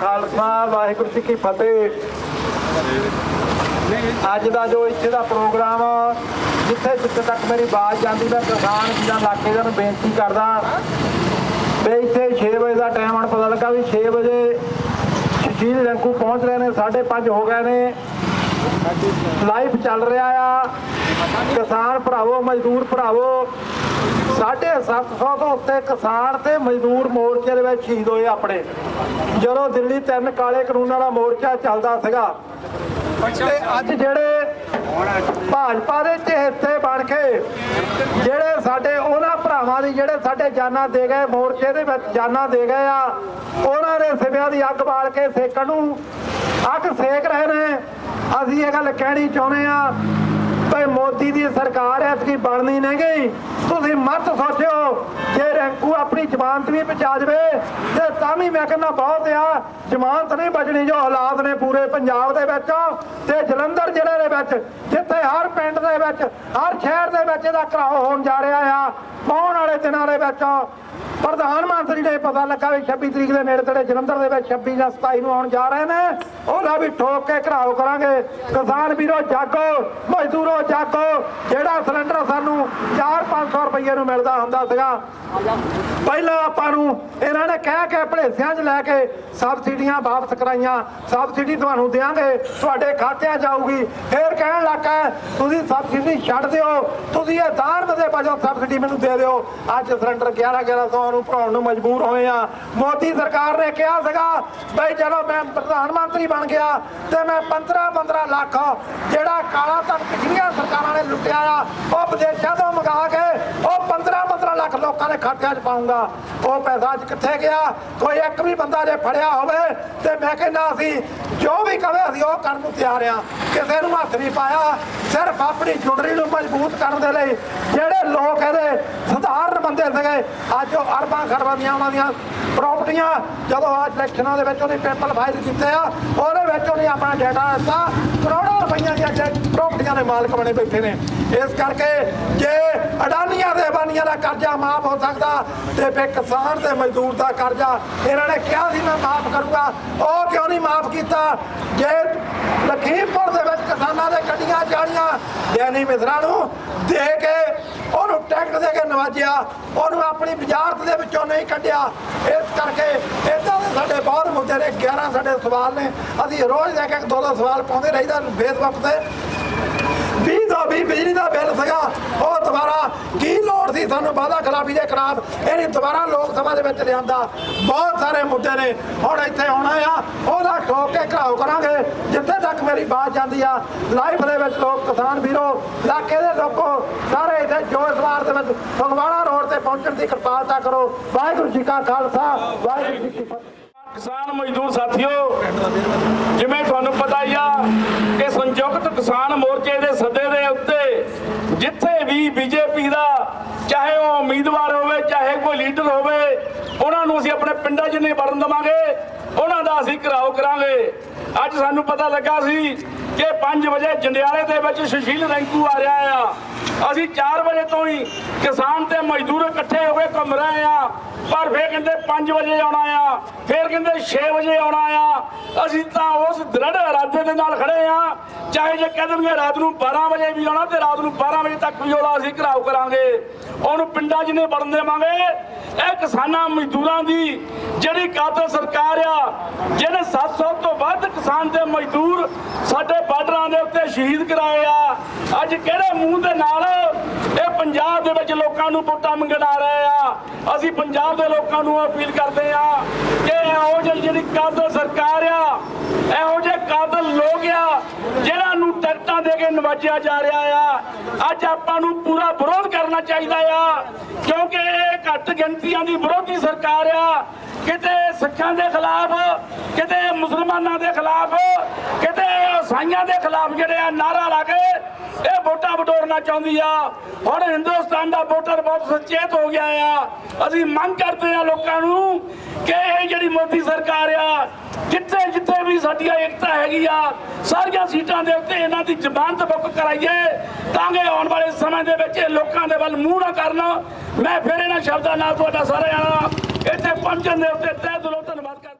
ਖਾਲਸਾ, ਵਾਹਿਗੁਰੂ ਜੀ ਕੀ ਫਤਿਹ। ਅੱਜ ਦਾ ਜੋ ਇੱਥੇ ਦਾ ਪ੍ਰੋਗਰਾਮ ਜਿੱਥੇ ਜਿੱਥੇ ਤੱਕ ਮੇਰੀ ਆਵਾਜ਼ ਜਾਂਦੀ, ਮੈਂ ਕਿਸਾਨ ਵੀਰਾਂ ਇਲਾਕੇ ਨੂੰ ਬੇਨਤੀ ਕਰਦਾ। ਵੀ ਇੱਥੇ 6 ਵਜੇ ਦਾ ਟਾਈਮ ਹੁਣ ਪਤਾ ਲੱਗਾ ਵੀ 6 ਵਜੇ ਸ਼ਹੀਦ ਰੰਕੂ ਪਹੁੰਚ ਰਹੇ ਨੇ 5:30 ਹੋ ਗਏ ਨੇ। ਲਾਈਵ ਚੱਲ ਰਿਹਾ ਆ। ਕਿਸਾਨ ਭਰਾਵੋ, ਮਜ਼ਦੂਰ ਭਰਾਵੋ 750 ਤੋਂ ਉੱਤੇ ਕਿਸਾਨ ਤੇ ਮਜ਼ਦੂਰ ਮੋਰਚੇ ਦੇ ਵਿੱਚ ਸ਼ਹੀਦ ਹੋਏ ਆਪਣੇ। ਜਦੋਂ ਦਿੱਲੀ ਤਿੰਨ ਕਾਲੇ ਕਾਨੂੰਨਾਂ ਦਾ ਮੋਰਚਾ ਚੱਲਦਾ ਸੀਗਾ, ਤੇ ਅੱਜ ਜਿਹੜੇ ਭਾਜਪਾ ਦੇ ਚਹੇਤੇ ਬਣ ਕੇ ਜਿਹੜੇ ਸਾਡੇ, ਉਹਨਾਂ ਭਰਾਵਾਂ ਦੀ ਜਿਹੜੇ ਸਾਡੇ ਜਾਨਾਂ ਦੇ ਗਏ, ਮੋਰਚੇ ਦੇ ਵਿੱਚ ਜਾਨਾਂ ਦੇ ਗਏ ਆ, ਉਹਨਾਂ ਦੇ ਸਿਵਿਆਂ ਦੀ ਅੱਗ ਬਾਲ ਕੇ ਸੇਕਣ ਨੂੰ ਅੱਗ ਸੇਕ ਰਹੇ ਨੇ। ਅਸੀਂ ਇਹ ਗੱਲ ਕਹਿਣੀ ਚਾਹੁੰਦੇ ਆ ਭਈ ਮੋਦੀ ਦੀ ਸਰਕਾਰ ਐਤਕੀ ਬਣਨੀ ਨਹੀਂ ਗਈ। ਤੁਸੀਂ ਮਤ ਸੋਚਿਓ, ਜੇ ਰੈਂਕੂ ਆਪਣੀ ਜ਼ਮਾਨਤ ਵੀ ਬਚਾ ਜਵੇ ਤੇ ਤਾਂ ਵੀ ਮੈਂ ਕਹਿੰਦਾ ਬਹੁਤ ਆ, ਜ਼ਮਾਨਤ ਨਹੀਂ ਬਚਣੀ ਜੋ ਹਾਲਾਤ ਨੇ ਪੂਰੇ ਪੰਜਾਬ ਦੇ ਵਿੱਚ ਤੇ ਜਲੰਧਰ ਜ਼ਿਲ੍ਹੇ ਦੇ ਵਿੱਚ, ਜਿੱਥੇ ਹਰ ਪਿੰਡ ਦੇ ਵਿੱਚ, ਹਰ ਸ਼ਹਿਰ ਦੇ ਵਿੱਚ ਇਹਦਾ ਘਰਾਓ ਹੋਣ ਜਾ ਰਿਹਾ ਆ, ਆਉਣ ਵਾਲੇ ਦਿਨਾਂ ਦੇ ਵਿੱਚ ਪ੍ਰਧਾਨ ਮੰਤਰੀ ਨੇ ਪਤਾ ਲੱਗਾ ਵੀ 26 ਤਰੀਕ ਦੇ ਨੇੜੇ ਤੇੜੇ ਜਲੰਧਰ ਦੇ ਵਿੱਚ 26 ਜਾਂ 27 ਨੂੰ ਆਉਣ ਜਾ ਰਹੇ ਨੇ। ਉਹਦਾ ਵੀ ਠੋਕ ਕੇ ਘਰਾਓ ਕਰਾਂਗੇ। ਕਿਸਾਨ ਵੀਰੋ, ਜਾਗੋ, ਮਜ਼ਦੂਰੋ, ਜਾਗੋ। ਜਿਹੜਾ ਸਿਲੰਡਰ ਸਾਨੂੰ 4-500 ਰੁਪਏ ਨੂੰ ਮਿਲਦਾ ਹੁੰਦਾ ਸੀਗਾ। ਪਹਿਲਾਂ ਆਪਾਂ ਨੂੰ ਇਹਨਾਂ ਨੇ ਕਹਿ ਕੇ ਭਲੇਸਿਆਂ 'ਚ ਲੈ ਕੇ ਸਬਸਿਡੀਆਂ ਵਾਪਸ ਕਰਾਈਆਂ। ਸਬਸਿਡੀ ਤੁਹਾਨੂੰ ਦੇਾਂਗੇ ਤੁਹਾਡੇ ਖਾਤਿਆਂ 'ਚ ਆਊਗੀ ਫੇਰ ਕਹਿਣ ਲੱਗਾ, ਤੁਸੀਂ ਸਬਸਿਡੀ ਛੱਡ ਦਿਓ। ਤੁਸੀਂ ਇਹ ਦਾਨ ਦੇ ਵਜੋਂ ਸਬਸਿਡੀ ਮੈਨੂੰ ਦੇ ਦਿਓ। ਅੱਜ ਸਿਲੰਡਰ 11 1100 ਨੂੰ ਭਰਾਉਣ ਨੂੰ ਮਜਬੂਰ ਹੋਏ ਆ। ਮੋਦੀ ਸਰਕਾਰ ਨੇ ਕਿਹਾ ਸੀਗਾ, ਬਈ ਜਦੋਂ ਮੈਂ ਪ੍ਰਧਾਨ ਮੰਤਰੀ ਬਣ ਗਿਆ ਤੇ ਮੈਂ 15 15 ਲੱਖ ਜਿਹੜਾ ਕਾਲਾ ਧਨ ਪਿਛਲੀਆਂ ਸਰਕਾਰਾਂ ਨੇ ਲੁੱਟਿਆ ਆ, ਉਹ ਵਿਦੇਸ਼ਾਂ ਤੋਂ ਮੰਗਾ ਕੇ ਉਹ 15 15 ਲੱਖ ਲੋਕਾਂ ਦੇ ਖਾਤਿਆਂ 'ਚ ਪਾਉਂਗਾ। ਉਹ ਪੈਸਾ ਅੱਜ ਕਿੱਥੇ ਗਿਆ? ਕੋਈ ਇੱਕ ਵੀ ਬੰਦਾ ਜੇ ਫੜਿਆ ਹੋਵੇ ਤੇ ਮੈਂ ਕਹਿੰਦਾ ਅਸੀਂ ਜੋ ਵੀ ਕਵੇ ਅਸੀਂ ਉਹ ਕਰਨ ਨੂੰ ਤਿਆਰ ਆ। ਕਿਸੇ ਨੂੰ ਹੱਥ ਨਹੀਂ ਪਾਇਆ, ਸਿਰਫ ਆਪਣੀ ਜੁੜਰੀ ਨੂੰ ਮਜ਼ਬੂਤ ਕਰਨ ਦੇ ਲਈ ਜਿਹੜੇ ਲੋਕ ਇਹਦੇ ਸਧਾਰਨ ਬੰਦੇ ਸੀਗੇ ਅੱਜ ਉਹ ਅਰਬਾਂ ਖਰਬਾਂ ਦੀਆਂ ਉਹਨਾਂ ਦੀਆਂ ਪ੍ਰਾਪਰਟੀਆਂ ਜਦੋਂ ਅੱਜ ਇਲੈਕਸ਼ਨਾਂ ਦੇ ਵਿੱਚ ਉਹਨੇ ਪੇਪਰ ਫਾਈਲ ਕੀਤੇ ਆ, ਉਹਦੇ ਵਿੱਚ ਉਹਨੇ ਆਪਣਾ ਡਾਟਾ ਦਿੱਤਾ। ਕਰੋੜਾਂ ਰੁਪਈਆਂ ਦੀਆਂ ਪ੍ਰਾਪਰਟੀਆਂ ਦੇ ਮਾਲਕ ਬਣੇ ਬੈਠੇ ਨੇ। ਇਸ ਕਰਕੇ ਜੇ ਅਡਾਨੀਆਂ ਦੇ ਬਾਨੀਆਂ ਦਾ ਕਰਜ਼ਾ ਮਾਫ ਹੋ ਸਕਦਾ ਤੇ ਫੇ ਕਿਸਾਨ ਤੇ ਮਜ਼ਦੂਰ ਦਾ ਕਰਜ਼ਾ ਇਹਨਾਂ ਨੇ ਕਿਹਾ ਸੀ, ਮੈਂ ਮਾਫ ਕਰੂੰਗਾ। ਉਹ ਕਿਉਂ ਨਹੀਂ ਮਾਫ ਕੀਤਾ? ਜੇ ਲਖੀਮਪੁਰ ਦੇ ਵਿੱਚ ਕਿਸਾਨਾਂ ਦੇ ਗੱਡੀਆਂ ਚਾੜੀਆਂ ਦੈਨੀ ਮਿਸਰਾ ਨੂੰ ਦੇ ਕੇ ਉਹਨੂੰ ਟੈਕਸ ਦੇ ਕੇ ਨਵਾਜਿਆ, ਉਹਨੂੰ ਆਪਣੀ ਵਜ਼ਾਰਤ ਦੇ ਵਿੱਚੋਂ ਨਹੀਂ ਕੱਢਿਆ। ਇਸ ਕਰਕੇ ਇਦਾਂ ਦੇ ਸਾਡੇ ਬਹੁਤ ਮੁੱਦੇ ਨੇ 11 ਸਾਡੇ ਸਵਾਲ ਨੇ। ਅਸੀਂ ਰੋਜ਼ ਇੱਕ ਇੱਕ ਦੋ ਦੋ ਸਵਾਲ ਪਾਉਂਦੇ ਰਹੀਦਾ ਫੇਸਬੁੱਕ ਤੇ। 20 ਦਾ ਵੀ ਬਿਜਲੀ ਦਾ ਬਿੱਲ ਸੀਗਾ, ਉਹ ਦੁਬਾਰਾ ਕੀ ਲੋੜ ਸਾਨੂੰ ਵਾਅਦਾ ਖਿਲਾਫੀ ਦੇ ਖਿਲਾਫ ਇਹਨੇ ਦੁਬਾਰਾ ਲੋਕ ਸਭਾ ਦੇ ਵਿੱਚ ਲਿਆਂਦਾ। ਬਹੁਤ ਸਾਰੇ ਮੁੱਦੇ ਨੇ। ਹੁਣ ਇੱਥੇ ਆਉਣਾ ਆ, ਉਹਦਾ ਠੋਕ ਕੇ ਘਰਾਓ ਕਰਾਂਗੇ। ਜਿੱਥੇ ਤੱਕ ਮੇਰੀ ਬਾਤ ਜਾਂਦੀ ਆ ਲਾਈਫ ਦੇ ਵਿੱਚ ਲੋਕ, ਕਿਸਾਨ ਵੀਰੋ, ਇਲਾਕੇ ਦੇ ਲੋਕੋ, ਸਾਰੇ ਇੱਥੇ ਜੋ ਦੇ ਵਿੱਚ ਫਗਵਾੜਾ ਰੋਡ ਤੇ ਪਹੁੰਚਣ ਦੀ ਕਿਰਪਾਲਤਾ ਕਰੋ। ਵਾਹਿਗੁਰੂ ਜੀ ਕਾ ਖਾਲਸਾ, ਵਾਹਿਗੁਰੂ ਜੀ ਕੀ ਫਤਿਹ। ਕਿਸਾਨ ਮਜ਼ਦੂਰ ਸਾਥੀਓ, ਜਿਵੇਂ ਤੁਹਾਨੂੰ ਪਤਾ ਹੀ ਆ ਕਿ ਸੰਯੁਕਤ ਕਿਸਾਨ ਮੋਰਚੇ ਦੇ ਸੱਦੇ ਦੇ ਉੱਤੇ ਜਿੱਥੇ ਵੀ ਬੀਜੇਪੀ ਦਾ ਉਮੀਦਵਾਰ ਹੋਵੇ, ਚਾਹੇ ਕੋਈ ਲੀਡਰ ਹੋਵੇ, ਉਹਨਾਂ ਨੂੰ ਅਸੀਂ ਆਪਣੇ ਪਿੰਡਾਂ 'ਚ ਨਹੀਂ ਵੜਨ ਦੇਵਾਂਗੇ, ਉਹਨਾਂ ਦਾ ਅਸੀਂ ਘਰਾਓ ਕਰਾਂਗੇ। ਅੱਜ ਸਾਨੂੰ ਪਤਾ ਲੱਗਾ ਸੀ ਕਿ 5 ਵਜੇ ਜੰਡਿਆਲੇ ਦੇ ਵਿੱਚ ਸੁਸ਼ੀਲ ਰੈਂਕੂ ਆ ਰਿਹਾ ਆ। ਅਸੀਂ 4 ਵਜੇ ਤੋਂ ਹੀ ਕਿਸਾਨ ਤੇ ਮਜ਼ਦੂਰ ਇਕੱਠੇ ਹੋ ਕੇ ਘੁੰਮ ਰਹੇ ਆ। ਪਰ ਫੇਰ ਕਹਿੰਦੇ 5 ਵਜੇ ਆਉਣਾ ਆ, ਫੇਰ ਕਹਿੰਦੇ 6 ਵਜੇ ਆਉਣਾ ਆ। ਅਸੀਂ ਤਾਂ ਉਸ ਦ੍ਰਿੜ ਇਰਾਦੇ ਦੇ ਨਾਲ ਖੜੇ ਆ। ਚਾਹੇ ਜੇ ਕਹਿ ਦੇਣਗੇ ਰਾਤ ਨੂੰ 12 ਵਜੇ ਵੀ ਆਉਣਾ ਤੇ ਰਾਤ ਨੂੰ 12 ਵਜੇ ਤੱਕ ਵੀ ਆਉਣਾ ਅਸੀਂ ਘਰਾਓ ਕਰਾਂਗੇ। ਉਹਨੂੰ ਪਿੰਡਾਂ 'ਚ ਨਹੀਂ ਵੜਨ ਦੇਵਾਂਗੇ, ਇਹ ਕਿਸਾਨਾਂ ਮਜ਼ਦੂਰਾਂ ਦੀ ਜਿਹੜੀ ਕਾਤਲ ਸਰਕਾਰ ਆ, ਜਿਹਨੇ 700 ਤੋਂ ਵੱਧ ਕਿਸਾਨ ਤੇ ਮਜ਼ਦੂਰ ਸਾਡੇ ਬਾਰਡਰਾਂ ਦੇ ਉੱਤੇ ਸ਼ਹੀਦ ਕਰਾਏ ਆ। ਅੱਜ ਕਿਹੜੇ ਮੂੰਹ ਦੇ ਨਾਲ ਇਹ ਪੰਜਾਬ ਦੇ ਵਿੱਚ ਲੋਕਾਂ ਨੂੰ ਵੋਟਾਂ ਮੰਗਣ ਆ ਰਹੇ ਆ? ਅਸੀਂ ਪੰਜਾਬ ਦੇ ਲੋਕਾਂ ਨੂੰ ਅਪੀਲ ਕਰਦੇ ਆ ਕਿ ਇਹੋ ਜਿਹੀ ਜਿਹੜੀ ਕਾਤਲ ਸਰਕਾਰ ਆ, ਇਹੋ ਜਿਹੇ ਕਾਤਲ ਲੋਕ ਆ, ਜਿਹਨਾਂ ਨੂੰ ਟਿਕਟਾਂ ਦੇ ਕੇ ਨਵਾਜਿਆ ਜਾ ਰਿਹਾ ਆ। ਅੱਜ ਆਪਾਂ ਨੂੰ ਪੂਰਾ ਵਿਰੋਧ ਕਰਨਾ ਚਾਹੀਦਾ ਆ, ਕਿਉਂਕਿ ਇਹ ਘੱਟ ਗਿਣਤੀਆਂ ਦੀ ਵਿਰੋਧੀ ਸਰਕਾਰ ਆ। ਕਿਤੇ ਸਿੱਖਾਂ ਦੇ ਖਿਲਾਫ, ਕਿਤੇ ਮੁਸਲਮਾਨਾਂ ਦੇ ਖਿਲਾਫ, ਕਿਤੇ ਈਸਾਈਆਂ ਦੇ ਖਿਲਾਫ ਜਿਹੜੇ ਆ ਨਾਰਾ ਲਾ ਕੇ ਇਹ ਵੋਟਾਂ ਵਟੋਰਨਾ ਚਾਹੁੰਦੀ ਆ। ਹੁਣ ਹਿੰਦੁਸਤਾਨ ਦਾ ਵੋਟਰ ਬਹੁਤ ਸੁਚੇਤ ਹੋ ਗਿਆ ਆ। ਅਸੀਂ ਮੰਗ ਕਰਦੇ ਆ ਲੋਕਾਂ ਨੂੰ ਕਿ ਇਹ ਜਿਹੜੀ ਮੋਦੀ ਸਰਕਾਰ ਆ, ਜਿੱਥੇ ਜਿੱਥੇ ਵੀ ਸਾਡੀਆਂ ਏਕਤਾ ਹੈਗੀ ਆ, ਸਾਰੀਆਂ ਸੀਟਾਂ ਦੇ ਉੱਤੇ ਇਹਨਾਂ ਦੀ ਜ਼ਮਾਨਤ ਬੁੱਕ ਕਰਾਈਏ ਤਾਂ ਕਿ ਆਉਣ ਵਾਲੇ ਸਮੇਂ ਦੇ ਵਿੱਚ ਇਹ ਲੋਕਾਂ ਦੇ ਵੱਲ ਮੂੰਹ ਨਾ ਕਰਨ। ਮੈਂ ਫਿਰ ਇਹਨਾਂ ਸ਼ਬਦਾਂ ਨਾਲ ਤੁਹਾਡਾ ਸਾਰਿਆਂ ਦਾ ਇੱਥੇ ਪਹੁੰਚਣ ਦੇ ਉੱਤੇ ਤਹਿ ਦਿਲੋਂ ਧੰਨਵਾਦ ਕਰਦਾ।